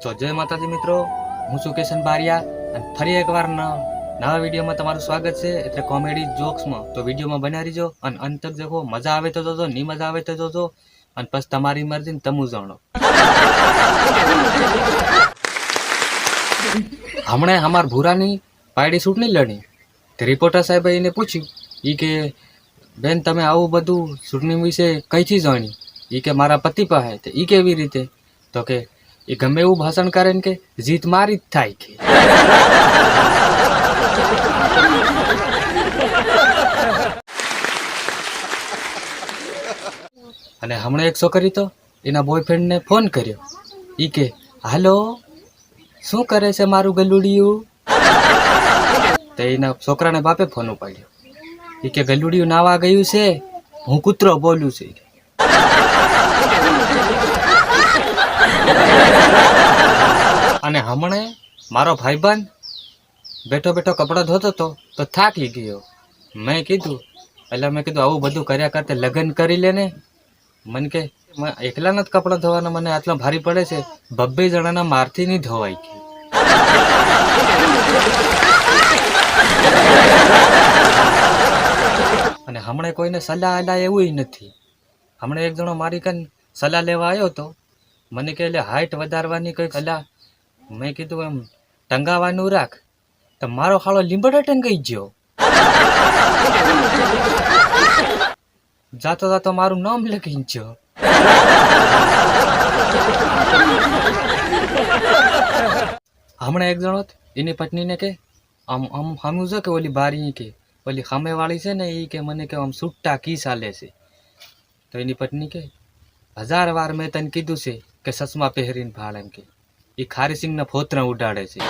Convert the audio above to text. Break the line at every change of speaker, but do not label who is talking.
તો જય માતાજી મિત્રો, હું છું કેશન બારિયા અને ફરી એકવાર નવા વિડીયોમાં તમારું સ્વાગત છે, એટલે કોમેડી જોક્સમાં. તો વિડીયોમાં બના રહીજો અને અંત તક મજા આવે તો જોજો નહીં મજા આવે તો જોજો, અને પછી તમારી મરજી ને તમુ જાણો. હમણે અમાર ભૂરાની પાયડી ચૂંટણી લડી. તે રિપોર્ટર સાહેબે એને પૂછ્યું એ કે, બેન, તમે આવું બધું ચૂંટણી વિશે કઈથી જાણી ઈ કે, મારા પતિ પાસે. તો ઈ કેવી રીતે? તો કે એ ગમે એવું ભાષણ કરે ને કે, જીત મારી જ થાય કે. અને હમણાં એક છોકરી તો એના બોયફ્રેન્ડને ફોન કર્યો. ઈ કે, હાલો, શું કરે છે મારું ગલુડિયું? તો એના છોકરાને બાપે ફોન ઉપાડ્યો. ઈ કે, ગલુડિયું નાવા ગયું છે, હું કૂતરો બોલું છું. અને હમણે મારો ભાઈબંધ બેઠો બેઠો કપડાં ધોતો હતો તો થાકી ગયો. મેં કીધું, એટલે મેં કીધું, આવું બધું કર્યા કરતે લગ્ન કરી લે ને. મને કે, "મ- એકલા નથી કપડાં ધોવાના? મને આટલા ભારી પડે છે. બબ્બે જણાના મારથી નહીં ધોવાય ગઈ. અને હમણે કોઈને સલાહ આલા એવું નથી. હમણે એક જણો મારી કન સલાહ લેવા આવ્યો હતો મને કે એટલે હાઈટ વધારવાની કઈ કલા? મેં કીધું, એમ, ટંગાવાનું રાખ. તો મારો ખાડો લીંબડો ટંગાઈ ગયો. જાતો જાતો મારું નામ લખી ગયો. હમણાં એક જણો એની પત્નીને કે આમ આમ સામું છે કે ઓલી બારી કે? ઓલી સામેવાળી છે ને એ કે મને કે આમ સુટ્ટા કી ચાલે છે. તો એની પત્ની કે હજાર વાર મેં તને કીધું છે કે સસમા પહેરીને ભાળ એમ કે. એ ખારી સિંગના ફોતરા ઉડાડે છે.